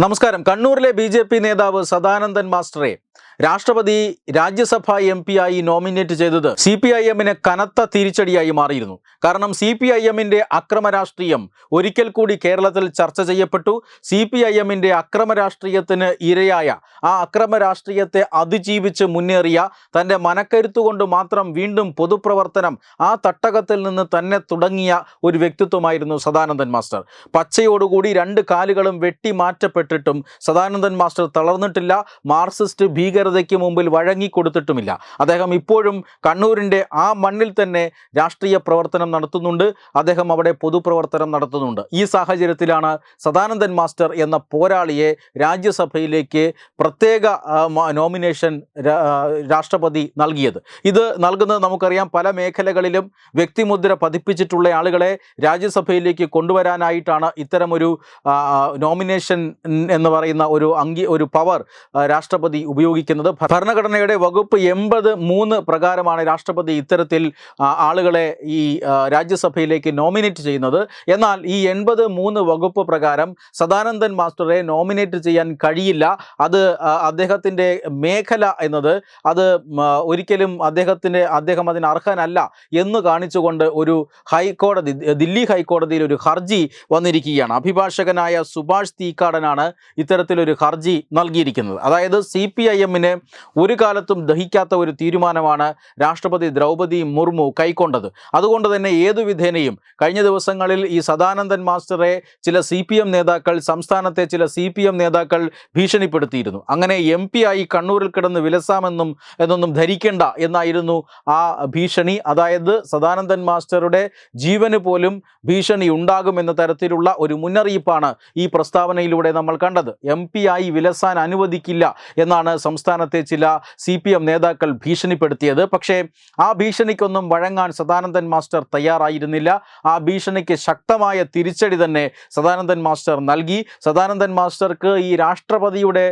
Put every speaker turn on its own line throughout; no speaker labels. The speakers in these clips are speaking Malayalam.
നമസ്കാരം. കണ്ണൂരിലെ ബി ജെ പി നേതാവ് സദാനന്ദൻ മാസ്റ്ററെ രാഷ്ട്രപതി രാജ്യസഭ എം ആയി നോമിനേറ്റ് ചെയ്തത് സി പി ഐ എമ്മിന് കനത്ത തിരിച്ചടിയായി മാറിയിരുന്നു. കാരണം സി പി ഐ എമ്മിന്റെ അക്രമ രാഷ്ട്രീയം ഒരിക്കൽ കൂടി കേരളത്തിൽ ചർച്ച ചെയ്യപ്പെട്ടു. സി പി ഐ എമ്മിന്റെ അക്രമ രാഷ്ട്രീയത്തിന് ഇരയായ ആ അക്രമ രാഷ്ട്രീയത്തെ അതിജീവിച്ച് മുന്നേറിയ തന്റെ മനക്കരുത്തുകൊണ്ട് മാത്രം വീണ്ടും പൊതുപ്രവർത്തനം ആ തട്ടകത്തിൽ നിന്ന് തന്നെ തുടങ്ങിയ ഒരു വ്യക്തിത്വമായിരുന്നു സദാനന്ദൻ മാസ്റ്റർ. പച്ചയോടുകൂടി രണ്ട് കാലുകളും വെട്ടി മാറ്റപ്പെട്ടിട്ടും സദാനന്ദൻ മാസ്റ്റർ തളർന്നിട്ടില്ല. മാർക്സിസ്റ്റ് ഭീകരതയ്ക്ക് മുമ്പിൽ വഴങ്ങിക്കൊടുത്തിട്ടുമില്ല. അദ്ദേഹം ഇപ്പോഴും കണ്ണൂരിന്റെ ആ മണ്ണിൽ തന്നെ രാഷ്ട്രീയ പ്രവർത്തനം നടത്തുന്നുണ്ട്. അദ്ദേഹം അവിടെ പൊതുപ്രവർത്തനം നടത്തുന്നുണ്ട്. ഈ സാഹചര്യത്തിലാണ് സദാനന്ദൻ മാസ്റ്റർ എന്ന പോരാളിയെ രാജ്യസഭയിലേക്ക് പ്രത്യേക നോമിനേഷൻ രാഷ്ട്രപതി നൽകിയത്. ഇത് നൽകുന്നത് നമുക്കറിയാം പല മേഖലകളിലും വ്യക്തിമുദ്ര പതിപ്പിച്ചിട്ടുള്ള ആളുകളെ രാജ്യസഭയിലേക്ക് കൊണ്ടുവരാനായിട്ടാണ് ഇത്തരമൊരു നോമിനേഷൻ എന്ന് പറയുന്ന ഒരു അംഗീ ഒരു പവർ രാഷ്ട്രപതി ഉപയോഗിക്കുന്നത്. ഭ- ഭരണഘടനയുടെ വകുപ്പ് എൺപത് മൂന്ന് പ്രകാരമാണ് രാഷ്ട്രപതി ഇത്തരത്തിൽ ആളുകളെ ഈ രാജ്യസഭയിലേക്ക് നോമിനേറ്റ് ചെയ്യുന്നത്. എന്നാൽ ഈ എൺപത് മൂന്ന് വകുപ്പ് പ്രകാരം സദാനന്ദൻ മാസ്റ്ററെ നോമിനേറ്റ് ചെയ്യാൻ കഴിയില്ല. അത് അദ്ദേഹത്തിന്റെ മേഖല എന്നത് അത് ഒരിക്കലും അദ്ദേഹത്തിന്റെ അദ്ദേഹം അതിന് അർഹനല്ല എന്ന് കാണിച്ചുകൊണ്ട് ഒരു ഹൈക്കോടതി ദില്ലി ഹൈക്കോടതിയിൽ ഒരു ഹർജി വന്നിരിക്കുകയാണ്. അഭിഭാഷകനായ സുഭാഷ് തീക്കാടനാണ് ഇത്തരത്തിലൊരു ഹർജി നൽകിയിരിക്കുന്നത്. അതായത് സി പി ഐ എമ്മിന് ഒരു കാലത്തും ദഹിക്കാത്ത ഒരു തീരുമാനമാണ് രാഷ്ട്രപതി ദ്രൗപദി മുർമു കൈക്കൊണ്ടത്. അതുകൊണ്ട് തന്നെ ഏതു വിധേനയും കഴിഞ്ഞ ദിവസങ്ങളിൽ ഈ സദാനന്ദൻ മാസ്റ്ററെ ചില സി നേതാക്കൾ സംസ്ഥാനത്തെ ചില സി നേതാക്കൾ ഭീഷണിപ്പെടുത്തിയിരുന്നു. അങ്ങനെ എം ആയി കണ്ണൂരിൽ കിടന്ന് വിലസാമെന്നും എന്നൊന്നും ധരിക്കേണ്ട എന്നായിരുന്നു ആ ഭീഷണി. അതായത് സദാനന്ദൻ മാസ്റ്ററുടെ ജീവന് പോലും ഭീഷണി ഉണ്ടാകുമെന്ന തരത്തിലുള്ള ഒരു മുന്നറിയിപ്പാണ് ഈ പ്രസ്താവനയിലൂടെ നമ്മൾ കണ്ടത്. എം ആയി വിലസാൻ അനുവദിക്കില്ല എന്നാണ് സംസ്ഥാനത്തെ ചില സി പി എം നേതാക്കൾ ഭീഷണിപ്പെടുത്തിയത്. പക്ഷേ ആ ഭീഷണിക്കൊന്നും വഴങ്ങാൻ സദാനന്ദൻ മാസ്റ്റർ തയ്യാറായിരുന്നില്ല. ആ ഭീഷണിക്ക് ശക്തമായ തിരിച്ചടി തന്നെ സദാനന്ദൻ മാസ്റ്റർ നൽകി. സദാനന്ദൻ മാസ്റ്റർക്ക് ഈ രാഷ്ട്രപതിയുടെ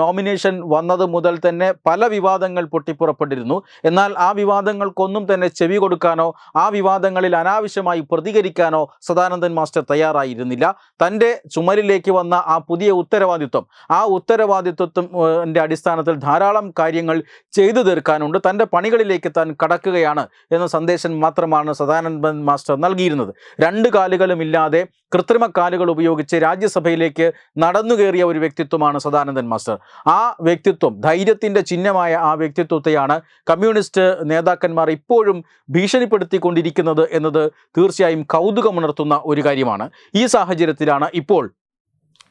നോമിനേഷൻ വന്നത് മുതൽ തന്നെ പല വിവാദങ്ങൾ പൊട്ടിപ്പുറപ്പെട്ടിരുന്നു. എന്നാൽ ആ വിവാദങ്ങൾക്കൊന്നും തന്നെ ചെവി കൊടുക്കാനോ ആ വിവാദങ്ങളിൽ അനാവശ്യമായി പ്രതികരിക്കാനോ സദാനന്ദൻ മാസ്റ്റർ തയ്യാറായിരുന്നില്ല. തന്റെ ചുമലിലേക്ക് വന്ന ആ പുതിയ ഉത്തരവാദിത്വം ആ ഉത്തരവാദിത്വത്തിന്റെ അടിസ്ഥാനത്തിൽ ധാരാളം കാര്യങ്ങൾ ചെയ്തു തീർക്കാനുണ്ട്. തന്റെ പണികളിലേക്ക് താൻ കടക്കുകയാണ് എന്ന സന്ദേശം മാത്രമാണ് സദാനന്ദൻ മാസ്റ്റർ നൽകിയിരുന്നത്. രണ്ട് കാലുകളും ഇല്ലാതെ കൃത്രിമ കാലുകൾ ഉപയോഗിച്ച് രാജ്യസഭയിലേക്ക് നടന്നു കയറിയ ഒരു വ്യക്തിത്വമാണ് സദാനന്ദൻ മാസ്റ്റർ. ആ വ്യക്തിത്വം ധൈര്യത്തിന്റെ ചിഹ്നമായ ആ വ്യക്തിത്വത്തെയാണ് കമ്മ്യൂണിസ്റ്റ് നേതാക്കന്മാർ ഇപ്പോഴും ഭീഷണിപ്പെടുത്തിക്കൊണ്ടിരിക്കുന്നത് എന്നത് തീർച്ചയായും കൗതുകമുണർത്തുന്ന ഒരു കാര്യമാണ്. ഈ സാഹചര്യത്തിലാണ് ഇപ്പോൾ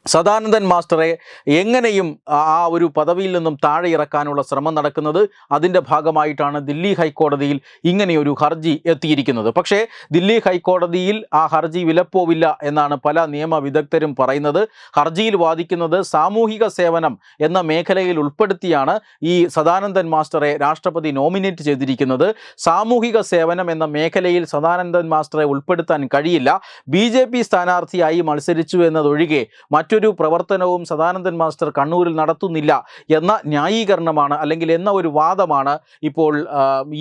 സദാനന്ദൻ മാസ്റ്ററെ എങ്ങനെയും ആ ഒരു പദവിയിൽ നിന്നും താഴെ ഇറക്കാനുള്ള ശ്രമം നടക്കുന്നത് അതിന്റെ ഭാഗമായിട്ടാണ് ദില്ലി ഹൈക്കോടതിയിൽ ഇങ്ങനെയൊരു ഹർജി എത്തിയിരിക്കുന്നത്. പക്ഷേ ദില്ലി ഹൈക്കോടതിയിൽ ആ ഹർജി വിലപ്പോവില്ല എന്നാണ് പല നിയമ വിദഗ്ധരും പറയുന്നത്. ഹർജിയിൽ വാദിക്കുന്നത് സാമൂഹിക സേവനം എന്ന മേഖലയിൽ ഉൾപ്പെടുത്തിയാണ് ഈ സദാനന്ദൻ മാസ്റ്ററെ രാഷ്ട്രപതി നോമിനേറ്റ് ചെയ്തിരിക്കുന്നത്. സാമൂഹിക സേവനം എന്ന മേഖലയിൽ സദാനന്ദൻ മാസ്റ്ററെ ഉൾപ്പെടുത്താൻ കഴിയില്ല. ബി സ്ഥാനാർത്ഥിയായി മത്സരിച്ചു എന്നതൊഴികെ മറ്റൊരു പ്രവർത്തനവും സദാനന്ദൻ മാസ്റ്റർ കണ്ണൂരിൽ നടത്തുന്നില്ല എന്ന ന്യായീകരണമാണ് അല്ലെങ്കിൽ എന്ന ഒരു വാദമാണ് ഇപ്പോൾ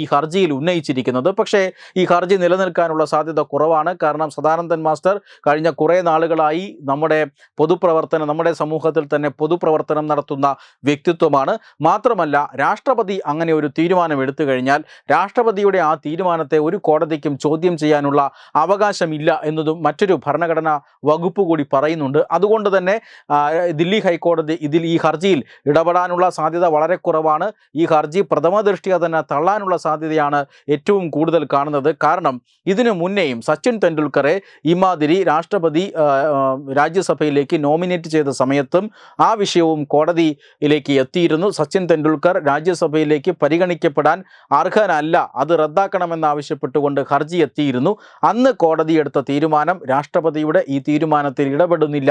ഈ ഹർജിയിൽ ഉന്നയിച്ചിരിക്കുന്നത്. പക്ഷേ ഈ ഹർജി നിലനിൽക്കാനുള്ള സാധ്യത കുറവാണ്. കാരണം സദാനന്ദൻ മാസ്റ്റർ കഴിഞ്ഞ കുറേ നാളുകളായി നമ്മുടെ പൊതുപ്രവർത്തനം നമ്മുടെ സമൂഹത്തിൽ തന്നെ പൊതുപ്രവർത്തനം നടത്തുന്ന വ്യക്തിത്വമാണ്. മാത്രമല്ല രാഷ്ട്രപതി അങ്ങനെ ഒരു തീരുമാനം എടുത്തു കഴിഞ്ഞാൽ രാഷ്ട്രപതിയുടെ ആ തീരുമാനത്തെ ഒരു കോടതിക്കും ചോദ്യം ചെയ്യാനുള്ള അവകാശമില്ല എന്നതും മറ്റൊരു ഭരണഘടനാ വകുപ്പ് കൂടി പറയുന്നുണ്ട്. അതുകൊണ്ട് തന്നെ ആ, ദില്ലി ഹൈക്കോടതി ഇതിൽ ഈ ഹർജിയിൽ ഇടപെടാനുള്ള സാധ്യത വളരെ കുറവാണ്. ഈ ഹർജി പ്രഥമ ദൃഷ്ടിയ തന്നെ തള്ളാനുള്ള സാധ്യതയാണ് ഏറ്റവും കൂടുതൽ കാണുന്നത്. കാരണം ഇതിനു മുന്നേയും സച്ചിൻ തെണ്ടുൽക്കറെ ഇമാതിരി രാഷ്ട്രപതി രാജ്യസഭയിലേക്ക് നോമിനേറ്റ് ചെയ്ത സമയത്തും ആ വിഷയവും കോടതിയിലേക്ക് എത്തിയിരുന്നു. സച്ചിൻ തെണ്ടുൽക്കർ രാജ്യസഭയിലേക്ക് പരിഗണിക്കപ്പെടാൻ അർഹനല്ല അത് റദ്ദാക്കണമെന്നാവശ്യപ്പെട്ടുകൊണ്ട് ഹർജി എത്തിയിരുന്നു. അന്ന് കോടതി എടുത്ത തീരുമാനം രാഷ്ട്രപതിയുടെ ഈ തീരുമാനത്തിൽ ഇടപെടുന്നില്ല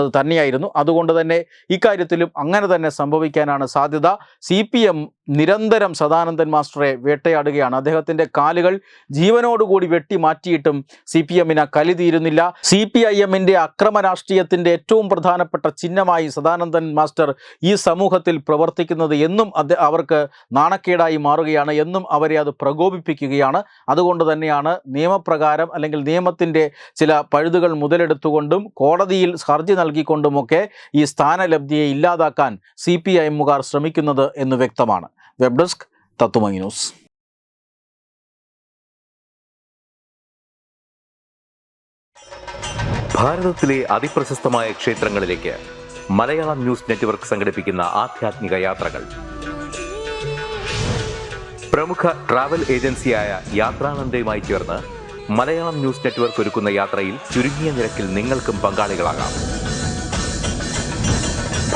എന്നത് തന്നെയായിരുന്നു. അതുകൊണ്ട് തന്നെ ഇക്കാര്യത്തിലും അങ്ങനെ തന്നെ സംഭവിക്കാനാണ് സാധ്യത. സി പി എം നിരന്തരം സദാനന്ദൻ മാസ്റ്ററെ വേട്ടയാടുകയാണ്. അദ്ദേഹത്തിന്റെ കാലുകൾ ജീവനോടുകൂടി വെട്ടി മാറ്റിയിട്ടും സി പി എമ്മിന് കലി തീരുന്നില്ല. സി പി ഐ എമ്മിന്റെ അക്രമ രാഷ്ട്രീയത്തിന്റെ ഏറ്റവും പ്രധാനപ്പെട്ട ചിഹ്നമായി സദാനന്ദൻ മാസ്റ്റർ ഈ സമൂഹത്തിൽ പ്രവർത്തിക്കുന്നത് എന്നും അത് അവർക്ക് നാണക്കേടായി മാറുകയാണ് എന്നും അവരെ അത് പ്രകോപിപ്പിക്കുകയാണ്. അതുകൊണ്ട് തന്നെയാണ് നിയമപ്രകാരം അല്ലെങ്കിൽ നിയമത്തിന്റെ ചില പഴുതുകൾ മുതലെടുത്തുകൊണ്ടും കോടതിയിൽ ഹർജി നൽകിക്കൊണ്ടുമൊക്കെ ഈ സ്ഥാനലബ്ധിയെ ഇല്ലാതാക്കാൻ സി പി ഐ എമ്മുകാർ ശ്രമിക്കുന്നത് എന്ന് വ്യക്തമാണ്. Web desk തത്തുമങ്ങി news.
ഭാരതത്തിലെ അതിപ്രശസ്തമായ ക്ഷേത്രങ്ങളിലേക്ക് മലയാളം ന്യൂസ് നെറ്റ്വർക്ക് സംഘടിപ്പിക്കുന്ന യാത്രകൾ. പ്രമുഖ ട്രാവൽ ഏജൻസിയായ മലയാളം ന്യൂസ് നെറ്റ്വർക്ക് ഒരുക്കുന്ന യാത്രയിൽ ചുരുങ്ങിയ നിരക്കിൽ നിങ്ങൾക്കും പങ്കാളികളാകാം.